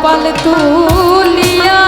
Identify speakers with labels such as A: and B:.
A: কপাল তুলিয়া